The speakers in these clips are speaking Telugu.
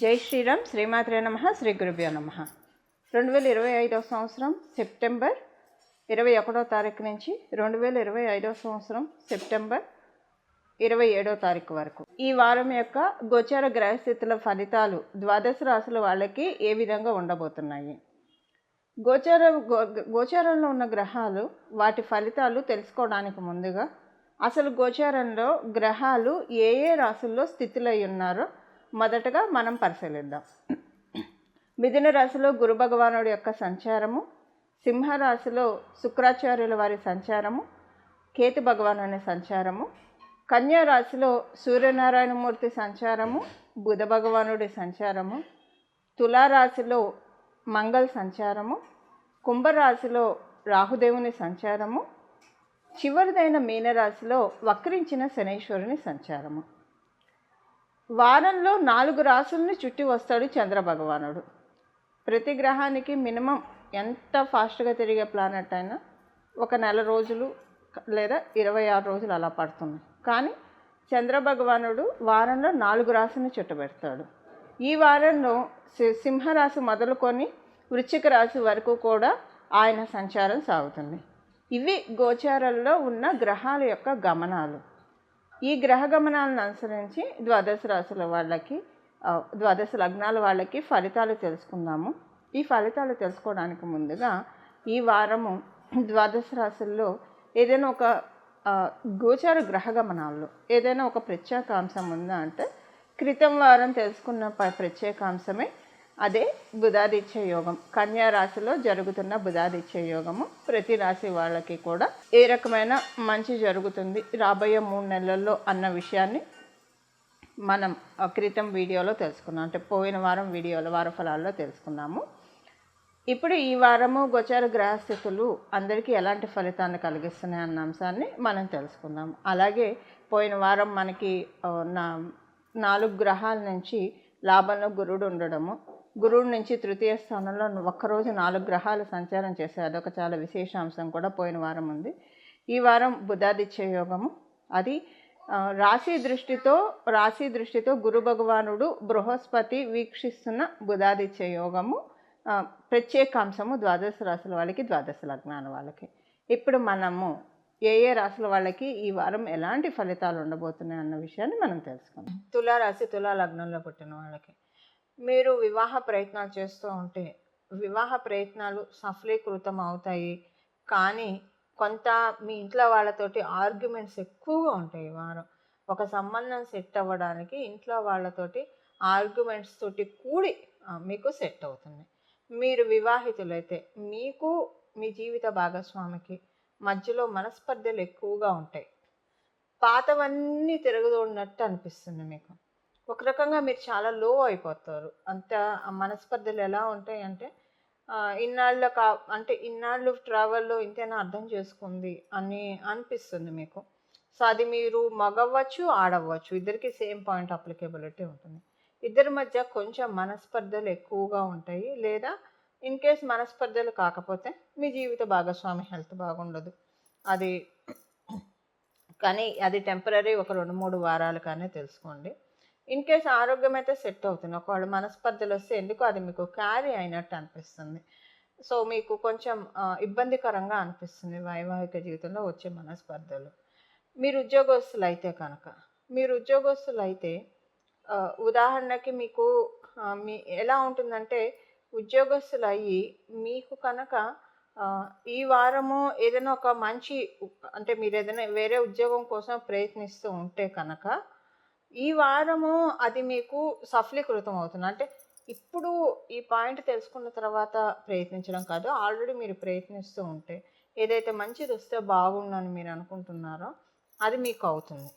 జై శ్రీరామ్ శ్రీమాత్రే నమ శ్రీ గురుభ్యో నమ. రెండు వేల ఇరవై ఐదవ సంవత్సరం సెప్టెంబర్ ఇరవై ఒకటో తారీఖు నుంచి రెండు వేల ఇరవై ఐదవ సంవత్సరం సెప్టెంబర్ ఇరవై ఏడో తారీఖు వరకు. ఈ వారం యొక్క గోచార గ్రహస్థితుల ఫలితాలు ద్వాదశ రాశుల వాళ్ళకి ఏ విధంగా ఉండబోతున్నాయి? గోచార గో- గోచారంలో ఉన్న గ్రహాలు వాటి ఫలితాలు తెలుసుకోవడానికి ముందుగా అసలు గోచారంలో గ్రహాలు ఏ ఏ రాశుల్లో స్థితులై ఉన్నారో మొదటగా మనం పరిశీలిద్దాం. మిథున రాశిలో గురు భగవానుడి యొక్క సంచారము సింహరాశిలో శుక్రాచార్యుల వారి సంచారము కేతు భగవానుని సంచారము కన్యా రాశిలో సూర్యనారాయణమూర్తి సంచారము బుధ భగవానుడి సంచారము తులారాశిలో మంగళ సంచారము కుంభరాశిలో రాహుదేవుని సంచారము చివరిదైన మీనరాశిలో వక్రించిన శనైశ్వరుని సంచారము. వారంలో నాలుగు రాసుల్ని చుట్టి వస్తాడు చంద్రభగవానుడు. ప్రతి గ్రహానికి మినిమం ఎంత ఫాస్ట్గా తిరిగే ప్లానెట్ అయినా ఒక నెల రోజులు లేదా ఇరవై ఆరు రోజులు అలా పడుతుంది. కానీ చంద్రభగవానుడు వారంలో నాలుగు రాశిని చుట్టబెడతాడు. ఈ వారంలో సి- సింహరాశి మొదలుకొని వృశ్చిక రాశి వరకు కూడా ఆయన సంచారం సాగుతుంది. ఇవి గోచారంలో ఉన్న గ్రహాల యొక్క గమనాలు. ఈ గ్రహ గమనాలను అనుసరించి ద్వాదశ రాశుల వాళ్ళకి ద్వాదశ లగ్నాల వాళ్ళకి ఫలితాలు తెలుసుకుందాము. ఈ ఫలితాలు తెలుసుకోవడానికి ముందుగా ఈ వారము ద్వాదశ రాశుల్లో ఏదైనా ఒక గోచార గ్రహ గమనాల్లో ఏదైనా ఒక ప్రత్యేకాంశం ఉందా అంటే క్రితం వారం తెలుసుకున్న ప- ప్రత్యేకాంశమే అదే బుధాదిత్య యోగం. కన్యా రాశిలో జరుగుతున్న బుధాదిత్య యోగము ప్రతి రాశి వాళ్ళకి కూడా ఏ రకమైన మంచి జరుగుతుంది రాబోయే మూడు నెలల్లో అన్న విషయాన్ని మనం క్రితం వీడియోలో తెలుసుకున్నాం. అంటే పోయిన వారం వీడియోలో వార ఫలాల్లో తెలుసుకున్నాము. ఇప్పుడు ఈ వారము గోచార గ్రహస్థితులు అందరికీ ఎలాంటి ఫలితాన్ని కలిగిస్తున్నాయి అన్న అంశాన్ని మనం తెలుసుకుందాం. అలాగే పోయిన వారం మనకి నా నాలుగు గ్రహాల నుంచి లాభంలో గురుడు ఉండడము గురువు నుంచి తృతీయ స్థానంలో ఒక్కరోజు నాలుగు గ్రహాలు సంచారం చేశాయి అదొక చాలా విశేషాంశం కూడా పోయిన వారం ఉంది. ఈ వారం బుధాదిత్య యోగము. అది రాశి దృష్టితో రాశి దృష్టితో గురు భగవానుడు బృహస్పతి వీక్షిస్తున్న బుధాదిత్య యోగము. ప్రత్యేకాంశము ద్వాదశ రాశుల వాళ్ళకి ద్వాదశ లగ్నాల వాళ్ళకి. ఇప్పుడు మనము ఏ ఏ రాశుల వాళ్ళకి ఈ వారం ఎలాంటి ఫలితాలు ఉండబోతున్నాయి అన్న విషయాన్ని మనం తెలుసుకుందాం. తులారాశి తులా లగ్నంలో పుట్టిన వాళ్ళకి. మీరు వివాహ ప్రయత్నాలు చేస్తూ ఉంటే వివాహ ప్రయత్నాలు సఫలీకృతం అవుతాయి. కానీ కొంత మీ ఇంట్లో వాళ్ళతోటి ఆర్గ్యుమెంట్స్ ఎక్కువగా ఉంటాయి వారు వారం. ఒక సంబంధం సెట్ అవ్వడానికి ఇంట్లో వాళ్ళతోటి ఆర్గ్యుమెంట్స్ తోటి కూడి మీకు సెట్ అవుతుంది మీరు వివాహితులైతే మీకు మీ జీవిత భాగస్వామికి మధ్యలో మనస్పర్ధలు ఎక్కువగా ఉంటాయి. పాతవన్నీ తిరగదోడినట్టు అనిపిస్తుంది మీకు. ఒక రకంగా మీరు చాలా లో అయిపోతారు. అంత మనస్పర్ధలు ఎలా ఉంటాయి అంటే ఇన్నాళ్ళ కా అంటే ఇన్నాళ్ళు ట్రావెల్లో ఇంతేనా అర్థం చేసుకుంది అని అనిపిస్తుంది మీకు. సో అది మీరు మగవ్వచ్చు ఆడవ్వచ్చు ఇద్దరికి సేమ్ పాయింట్ అప్లికేబిలిటీ ఉంటుంది. ఇద్దరి మధ్య కొంచెం మనస్పర్ధలు ఎక్కువగా ఉంటాయి. లేదా ఇన్ కేస్ మనస్పర్ధలు కాకపోతే మీ జీవిత భాగస్వామి హెల్త్ బాగుండదు. అది కానీ అది టెంపరీ ఒక రెండు మూడు వారాలు కానీ తెలుసుకోండి. ఇన్ కేస్ ఆరోగ్యం అయితే సెట్ అవుతుంది. ఒకవేళ మనస్పర్ధలు వస్తే ఎందుకు అది మీకు క్యారీ అయినట్టు అనిపిస్తుంది? సో మీకు కొంచెం ఇబ్బందికరంగా అనిపిస్తుంది వైవాహిక జీవితంలో వచ్చే మనస్పర్ధలు. మీరు ఉద్యోగస్తులు అయితే కనుక మీరు ఉద్యోగస్తులు అయితే ఉదాహరణకి మీకు మీ ఎలా ఉంటుందంటే ఉద్యోగస్తులు అయ్యి మీకు కనుక ఈ వారము ఏదైనా ఒక మంచి అంటే మీరు ఏదైనా వేరే ఉద్యోగం కోసం ప్రయత్నిస్తూ ఉంటే కనుక ఈ వారము అది మీకు సఫలీకృతం అవుతుంది. అంటే ఇప్పుడు ఈ పాయింట్ తెలుసుకున్న తర్వాత ప్రయత్నించడం కాదు. ఆల్రెడీ మీరు ప్రయత్నిస్తూ ఉంటే ఏదైతే మంచిది వస్తే బాగుండని మీరు అనుకుంటున్నారో అది మీకు అవుతుంది.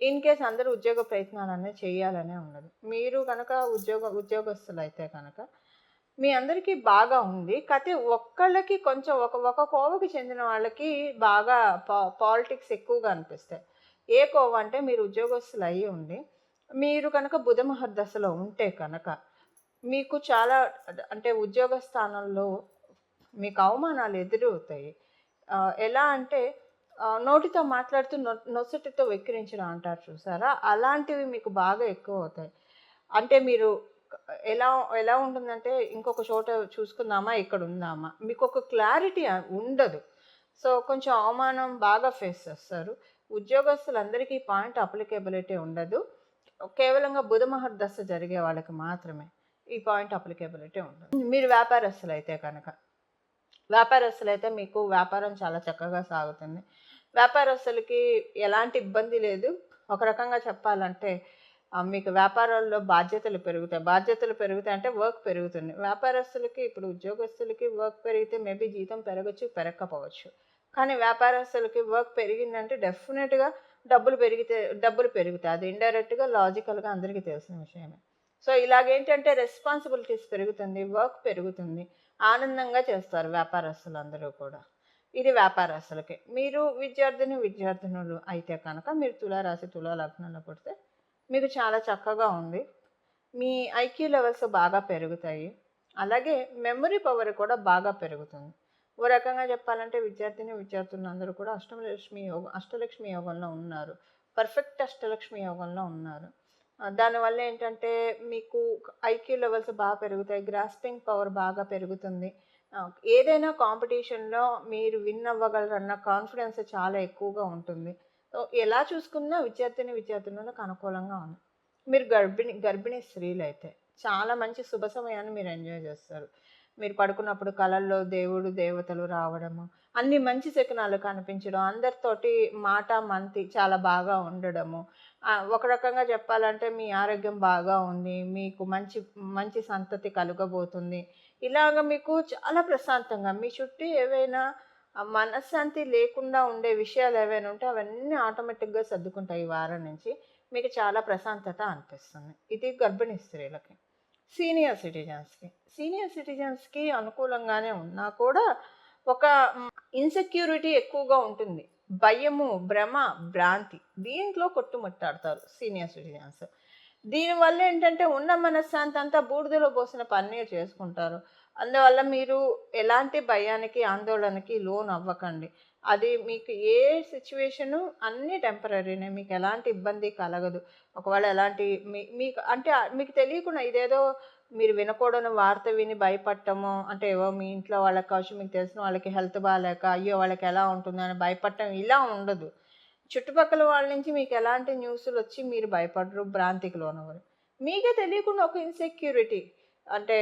ఇన్ కేస్ అందరూ ఉద్యోగ ప్రయత్నాలు అనేది చేయాలనే ఉండదు. మీరు కనుక ఉద్యోగ ఉద్యోగస్తులు అయితే కనుక మీ అందరికీ బాగా ఉంది. కాకపోతే ఒక్కళ్ళకి కొంచెం ఒక ఒక కోవకి చెందిన వాళ్ళకి బాగా పా పాలిటిక్స్ ఎక్కువగా అనిపిస్తాయి. ఏ కోవ అంటే మీరు ఉద్యోగస్తులు అయ్యి ఉండి మీరు కనుక బుధ మహర్దశలో ఉంటే కనుక మీకు చాలా అంటే ఉద్యోగ స్థానంలో మీకు అవమానాలు ఎదురవుతాయి. ఎలా అంటే నోటితో మాట్లాడుతూ నొ నొసటితో వెక్కిరించడం అంటారు చూసారా? అలాంటివి మీకు బాగా ఎక్కువ అవుతాయి అంటే మీరు ఎలా ఎలా ఉంటుందంటే ఇంకొక చోట చూసుకుందామా ఇక్కడ ఉందామా? మీకు ఒక క్లారిటీ ఉండదు. సో కొంచెం అవమానం బాగా ఫేస్ చేస్తారు. ఉద్యోగస్తులందరికీ ఈ పాయింట్ అప్లికేబిలిటీ ఉండదు. కేవలంగా బుధ మహర్దశ జరిగే వాళ్ళకి మాత్రమే ఈ పాయింట్ అప్లికేబిలిటీ ఉండదు. మీరు వ్యాపారస్తులు అయితే కనుక వ్యాపారస్తులు అయితే మీకు వ్యాపారం చాలా చక్కగా సాగుతుంది. వ్యాపారస్తులకి ఎలాంటి ఇబ్బంది లేదు. ఒక రకంగా చెప్పాలంటే మీకు వ్యాపారాల్లో బాధ్యతలు పెరుగుతాయి. బాధ్యతలు పెరుగుతాయి అంటే వర్క్ పెరుగుతుంది. వ్యాపారస్తులకి ఇప్పుడు ఉద్యోగస్తులకి వర్క్ పెరిగితే మేబీ జీతం పెరగచ్చు పెరగకపోవచ్చు. కానీ వ్యాపారస్తులకి వర్క్ పెరిగిందంటే డెఫినెట్గా డబ్బులు పెరిగితే డబ్బులు పెరుగుతాయి. అది ఇండైరెక్ట్గా లాజికల్గా అందరికీ తెలిసిన విషయమే. సో ఇలాగేంటంటే రెస్పాన్సిబిలిటీస్ పెరుగుతుంది వర్క్ పెరుగుతుంది ఆనందంగా చేస్తారు వ్యాపారస్తులు అందరూ కూడా. ఇది వ్యాపారస్తులకి. మీరు విద్యార్థిని విద్యార్థినులు అయితే కనుక మీరు తులారాశి తులా లగ్నంలో పుడితే మీకు చాలా చక్కగా ఉంది. మీ ఐక్యూ లెవెల్స్ బాగా పెరుగుతాయి. అలాగే మెమరీ పవర్ కూడా బాగా పెరుగుతుంది. ఓ రకంగా చెప్పాలంటే విద్యార్థిని విద్యార్థులు అందరూ కూడా అష్టలక్ష్మి యోగం అష్టలక్ష్మి యోగంలో ఉన్నారు. పర్ఫెక్ట్ అష్టలక్ష్మి యోగంలో ఉన్నారు. దానివల్ల ఏంటంటే మీకు ఐక్యూ లెవెల్స్ బాగా పెరుగుతాయి గ్రాస్పింగ్ పవర్ బాగా పెరుగుతుంది. ఏదైనా కాంపిటీషన్లో మీరు విన్ అవ్వగలరన్న కాన్ఫిడెన్స్ చాలా ఎక్కువగా ఉంటుంది. సో ఎలా చూసుకున్నా విద్యార్థిని విద్యార్థులకు అనుకూలంగా ఉంది మీరు గర్భిణి గర్భిణీ స్త్రీలు అయితే చాలా మంచి శుభ సమయాన్ని మీరు ఎంజాయ్ చేస్తారు. మీరు పడుకున్నప్పుడు కళల్లో దేవుడు దేవతలు రావడము అన్ని మంచి శకునాలు కనిపించడం అందరితోటి మాట మంతి చాలా బాగా ఉండడము. ఒక రకంగా చెప్పాలంటే మీ ఆరోగ్యం బాగా ఉంది మీకు మంచి మంచి సంతతి కలుగబోతుంది. ఇలాగ మీకు చాలా ప్రశాంతంగా మీ చుట్టూ ఏవైనా మనశ్శాంతి లేకుండా ఉండే విషయాలు ఏవైనా ఉంటే అవన్నీ ఆటోమేటిక్గా సర్దుకుంటాయి ఈ వారం నుంచి. మీకు చాలా ప్రశాంతత అనిపిస్తుంది. ఇది గర్భిణీ స్త్రీలకి. సీనియర్ సిటిజన్స్కి. సీనియర్ సిటిజన్స్కి అనుకూలంగానే ఉన్నా కూడా ఒక ఇన్సెక్యూరిటీ ఎక్కువగా ఉంటుంది. భయము భ్రమ భ్రాంతి దీంట్లో కొట్టుముట్టాడతారు సీనియర్ సిటిజన్స్. దీనివల్ల ఏంటంటే ఉన్న మనశ్శాంతి అంతా బూడిదలో పోసిన పన్నీరు చేసుకుంటారు. అందువల్ల మీరు ఎలాంటి భయానికి ఆందోళనకి లోన్ అవ్వకండి అది మీకు ఏ సిచ్యువేషను అన్నీ టెంపరీనే మీకు ఎలాంటి ఇబ్బంది కలగదు. ఒకవేళ ఎలాంటి మీ మీకు అంటే మీకు తెలియకుండా ఇదేదో మీరు వినకూడని వార్త విని భయపడటము అంటే ఏవో మీ ఇంట్లో వాళ్ళకి కావచ్చు మీకు తెలిసిన వాళ్ళకి హెల్త్ బాగాలేక అయ్యో వాళ్ళకి ఎలా ఉంటుందని భయపడటం ఇలా ఉండదు. చుట్టుపక్కల వాళ్ళ నుంచి మీకు ఎలాంటి న్యూస్లు వచ్చి మీరు భయపడరు భ్రాంతికి లోనవ్వరు. మీకే తెలియకుండా ఒక ఇన్సెక్యూరిటీ అంటే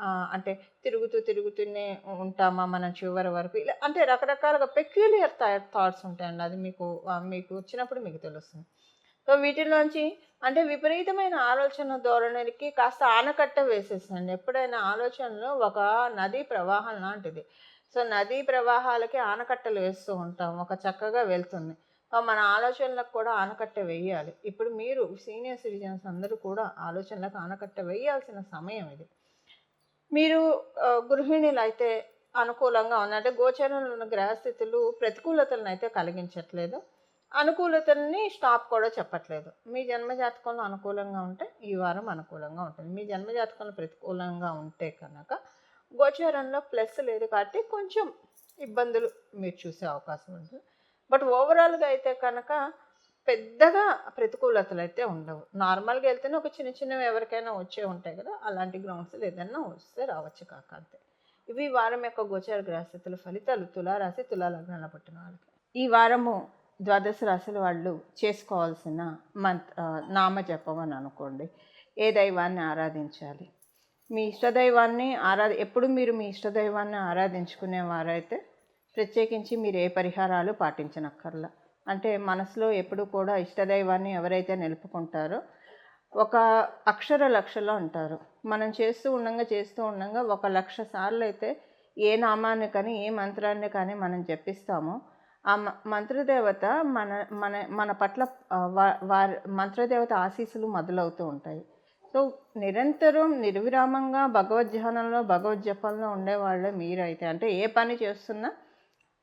అంటే తిరుగుతూ తిరుగుతూనే ఉంటామా మనం చివరి వరకు? ఇలా అంటే రకరకాలుగా పెక్యులియర్ థాట్స్ ఉంటాయండి. అది మీకు మీకు వచ్చినప్పుడు మీకు తెలుస్తుంది. సో వీటిలోంచి అంటే విపరీతమైన ఆలోచన ధోరణికి కాస్త ఆనకట్ట వేసేసండి. ఎప్పుడైనా ఆలోచనలో ఒక నదీ ప్రవాహం లాంటిది. సో నదీ ప్రవాహాలకి ఆనకట్టలు వేస్తూ ఉంటాం. ఒక చక్కగా వెళ్తుంది. మన ఆలోచనలకు కూడా ఆనకట్ట వేయాలి. ఇప్పుడు మీరు సీనియర్ సిటిజన్స్ అందరూ కూడా ఆలోచనలకు ఆనకట్ట వేయాల్సిన సమయం ఇది. మీరు గృహిణులు అయితే అనుకూలంగా ఉంది అంటే గోచరంలో ఉన్న గ్రహస్థితులు ప్రతికూలతలను అయితే కలిగించట్లేదు. అనుకూలతల్ని స్టాప్ కూడా చెప్పట్లేదు. మీ జన్మజాతకంలో అనుకూలంగా ఉంటే ఈ వారం అనుకూలంగా ఉంటుంది. మీ జన్మజాతకంలో ప్రతికూలంగా ఉంటే కనుక గోచారంలో ప్లస్ లేదు కాబట్టి కొంచెం ఇబ్బందులు మీరు చూసే అవకాశం ఉంటుంది. బట్ ఓవరాల్గా అయితే కనుక పెద్దగా ప్రతికూలతలు అయితే ఉండవు. నార్మల్గా వెళ్తేనే ఒక చిన్న చిన్నవి ఎవరికైనా వచ్చే ఉంటాయి కదా అలాంటి గ్రౌండ్స్ ఏదైనా వస్తే రావచ్చు కాక అంతే. ఇవి వారం యొక్క గోచార గ్రహస్థితుల ఫలితాలు తులారాశి తులాలగ్నాల పుట్టిన వాళ్ళకి. ఈ వారము ద్వాదశ రాశుల వాళ్ళు చేసుకోవాల్సిన మంత్ నామ జపం అని అనుకోండి. ఏ దైవాన్ని ఆరాధించాలి? మీ ఇష్టదైవాన్ని ఆరాధ ఎప్పుడు మీరు మీ ఇష్టదైవాన్ని ఆరాధించుకునే వారైతే ప్రత్యేకించి మీరు ఏ పరిహారాలు పాటించనక్కర్లా. అంటే మనసులో ఎప్పుడు కూడా ఇష్టదైవాన్ని ఎవరైతే నిలుపుకుంటారో ఒక అక్షర లక్షలో అంటారు. మనం చేస్తూ ఉండంగా చేస్తూ ఉండంగా ఒక లక్ష సార్లు అయితే ఏ నామాన్ని కానీ ఏ మంత్రాన్ని కానీ మనం జపిస్తామో ఆ మ- మంత్రదేవత మన మన మన పట్ల వారి మంత్రదేవత ఆశీస్సులు మొదలవుతూ ఉంటాయి. సో నిరంతరం నిర్విరామంగా భగవద్ధ్యానంలో భగవద్ జపంలో ఉండేవాళ్ళే మీరైతే. అంటే ఏ పని చేస్తున్నా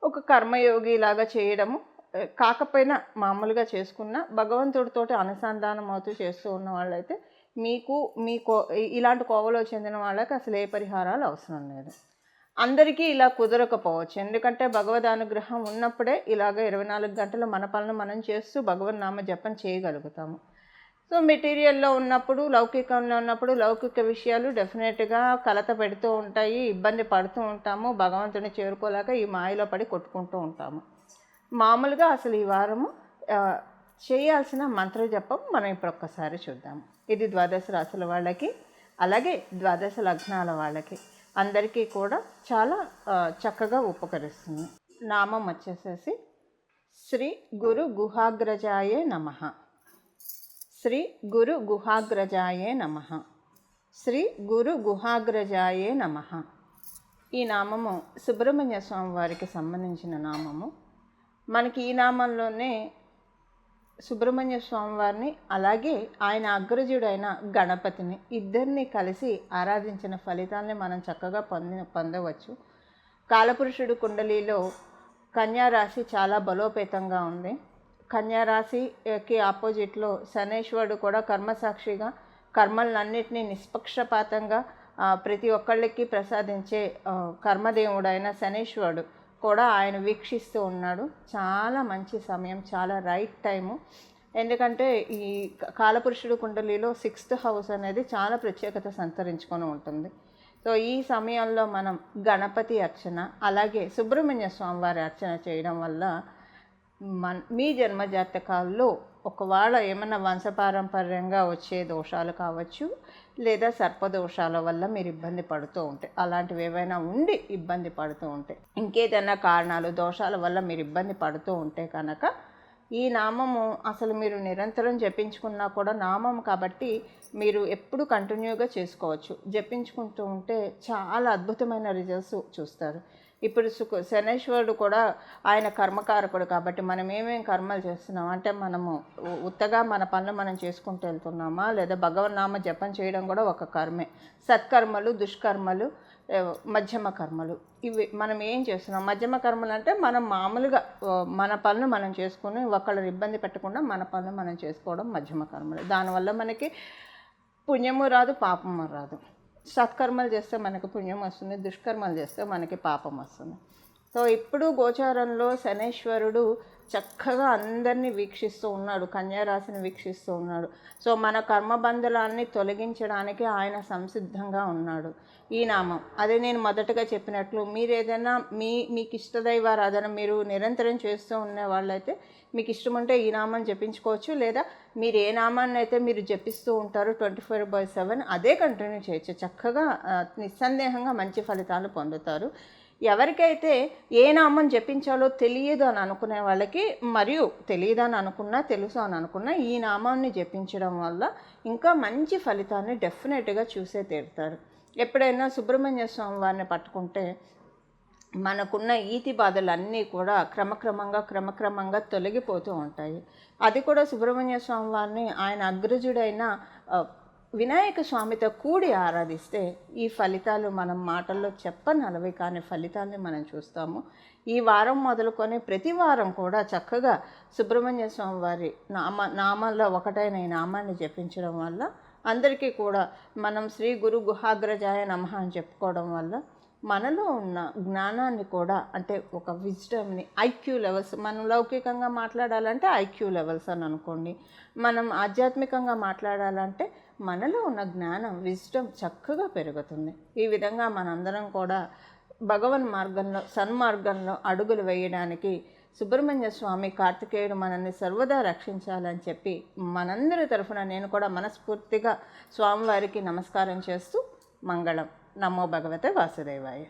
ఒక కర్మయోగి లాగా చేయడము కాకపోయినా మామూలుగా చేసుకున్న భగవంతుడితోటి అనుసంధానం అవుతూ చేస్తూ ఉన్న వాళ్ళైతే మీకు మీ కో ఇలాంటి కోవలో చెందిన వాళ్ళకి అసలు ఏ పరిహారాలు అవసరం లేదు. అందరికీ ఇలా కుదరకపోవచ్చు. ఎందుకంటే భగవద్ అనుగ్రహం ఉన్నప్పుడే ఇలాగ ఇరవై నాలుగు గంటలు మన పనులు మనం చేస్తూ భగవన్ నామ జపం చేయగలుగుతాము. సో మెటీరియల్లో ఉన్నప్పుడు లౌకికంలో ఉన్నప్పుడు లౌకిక విషయాలు డెఫినెట్గా కలత పెడుతూ ఉంటాయి ఇబ్బంది పడుతూ ఉంటాము భగవంతుని చేరుకోలేక ఈ మాయలో పడి కొట్టుకుంటూ ఉంటాము. మామూలుగా అసలు ఈ వారము చేయాల్సిన మంత్ర జపం మనం ఇప్పుడు ఒక్కసారి చూద్దాం ఇది ద్వాదశ రాసుల వాళ్ళకి అలాగే ద్వాదశ లగ్నాల వాళ్ళకి అందరికీ కూడా చాలా చక్కగా ఉపకరిస్తుంది. నామం వచ్చేసేసి శ్రీ గురు గుహాగ్రజాయే నమః. శ్రీ గురు గుహాగ్రజాయే నమ. శ్రీ గురు గుహాగ్రజాయే నమ. ఈ నామము సుబ్రహ్మణ్య స్వామి వారికి సంబంధించిన నామము. మనకి ఈ నామంలోనే సుబ్రహ్మణ్య స్వామి వారిని అలాగే ఆయన అగ్రజుడైన గణపతిని ఇద్దరిని కలిసి ఆరాధించిన ఫలితాల్ని మనం చక్కగా పొంది పొందవచ్చు. కాలపురుషుడు కుండలిలో కన్యారాశి చాలా బలోపేతంగా ఉంది. కన్యారాశికి ఆపోజిట్లో శనేశ్వరుడు కూడా కర్మసాక్షిగా కర్మలన్నింటినీ నిష్పక్షపాతంగా ప్రతి ఒక్కళ్ళకి ప్రసాదించే కర్మదేవుడైన శనేశ్వరుడు. కూడా ఆయన వీక్షిస్తూ ఉన్నాడు. చాలా మంచి సమయం చాలా రైట్ టైము. ఎందుకంటే ఈ కాలపురుషుడు కుండలిలో సిక్స్త్ హౌస్ అనేది చాలా ప్రత్యేకత సంతరించుకొని ఉంటుంది. సో ఈ సమయంలో మనం గణపతి అర్చన అలాగే సుబ్రహ్మణ్య స్వామి వారి అర్చన చేయడం వల్ల మన మీ జన్మ జాతకాల్లో ఒకవేళ ఏమైనా వంశపారంపర్యంగా వచ్చే దోషాలు కావచ్చు లేదా సర్పదోషాల వల్ల మీరు ఇబ్బంది పడుతూ ఉంటే అలాంటివి ఏవైనా ఉండి ఇబ్బంది పడుతూ ఉంటే ఇంకేదైనా కారణాలు దోషాల వల్ల మీరు ఇబ్బంది పడుతూ ఉంటే కనుక ఈ నామము అసలు మీరు నిరంతరం జపించుకున్నా కూడా నామం కాబట్టి మీరు ఎప్పుడు కంటిన్యూగా చేసుకోవచ్చు. జపించుకుంటూ ఉంటే చాలా అద్భుతమైన రిజల్ట్స్ చూస్తారు. ఇప్పుడు సుఖ శనేశ్వరుడు కూడా ఆయన కర్మకారకుడు కాబట్టి మనం ఏమేమి కర్మలు చేస్తున్నాం? అంటే మనము ఉత్తగా మన పనులు మనం చేసుకుంటూ వెళ్తున్నామా? లేదా భగవన్నామ జపం చేయడం కూడా ఒక కర్మే. సత్కర్మలు దుష్కర్మలు మధ్యమ కర్మలు. ఇవి మనం ఏం చేస్తున్నాం? మధ్యమ కర్మలు అంటే మనం మామూలుగా మన పనులు మనం చేసుకుని ఒకళ్ళని ఇబ్బంది పెట్టకుండా మన పనులు మనం చేసుకోవడం మధ్యమ కర్మలు. దానివల్ల మనకి పుణ్యము రాదు పాపము రాదు. సత్కర్మలు చేస్తే మనకు పుణ్యం వస్తుంది దుష్కర్మలు చేస్తే మనకి పాపం వస్తుంది. సో ఇప్పుడు గోచారంలో శనేశ్వరుడు చక్కగా అందరినీ వీక్షిస్తూ ఉన్నాడు కన్యారాశిని వీక్షిస్తూ ఉన్నాడు. సో మన కర్మబంధులన్నీ తొలగించడానికి ఆయన సంసిద్ధంగా ఉన్నాడు. ఈ నామం. అదే నేను మొదటగా చెప్పినట్లు మీరు ఏదైనా మీ మీకు ఇష్టదైవారాధన మీరు నిరంతరం చేస్తూ ఉన్న వాళ్ళైతే మీకు ఇష్టం ఉంటే ఈ నామం జపించుకోవచ్చు లేదా మీరు ఏ నామాన్ని అయితే మీరు జపిస్తూ ఉంటారో ట్వంటీ ఫోర్ బై సెవెన్ అదే కంటిన్యూ చేయొచ్చు. చక్కగా నిస్సందేహంగా మంచి ఫలితాలు పొందుతారు. ఎవరికైతే ఏ నామం జపించాలో తెలియదు అని అనుకునే వాళ్ళకి మరియు తెలియదు అని అనుకున్నా తెలుసు అని అనుకున్నా ఈ నామాన్ని జపించడం వల్ల ఇంకా మంచి ఫలితాన్ని డెఫినెట్గా చూసే తీరుతారు. ఎప్పుడైనా సుబ్రహ్మణ్య స్వామి వారిని పట్టుకుంటే మనకున్న ఈతి బాధలు అన్నీ కూడా క్రమక్రమంగా క్రమక్రమంగా తొలగిపోతూ ఉంటాయి. అది కూడా సుబ్రహ్మణ్య స్వామి వారిని ఆయన అగ్రజుడైన వినాయక స్వామితో కూడి ఆరాధిస్తే ఈ ఫలితాలు మనం మాటల్లో చెప్పనలవి కానీ ఫలితాల్ని మనం చూస్తాము. ఈ వారం మొదలుకొని ప్రతి వారం కూడా చక్కగా సుబ్రహ్మణ్య స్వామి వారి నామ నామాల్లో ఒకటైన ఈ నామాన్ని జపించడం వల్ల అందరికీ కూడా మనం శ్రీ గురు గుహాగ్రజాయ నమ అని చెప్పుకోవడం వల్ల మనలో ఉన్న జ్ఞానాన్ని కూడా అంటే ఒక విజ్డమ్ని ఐక్యూ లెవెల్స్ మనం లౌకికంగా మాట్లాడాలంటే ఐక్యూ లెవెల్స్ అని అనుకోండి. మనం ఆధ్యాత్మికంగా మాట్లాడాలంటే మనలో ఉన్న జ్ఞానం విజ్డమ్ చక్కగా పెరుగుతుంది. ఈ విధంగా మనందరం కూడా భగవన్ మార్గంలో సన్మార్గంలో అడుగులు వేయడానికి సుబ్రహ్మణ్య స్వామి కార్తికేయుడు మనల్ని సర్వదా రక్షించాలని చెప్పి మనందరి తరఫున నేను కూడా మనస్ఫూర్తిగా స్వామివారికి నమస్కారం చేస్తూ మంగళం. నమో భగవతే వాసుదేవాయ.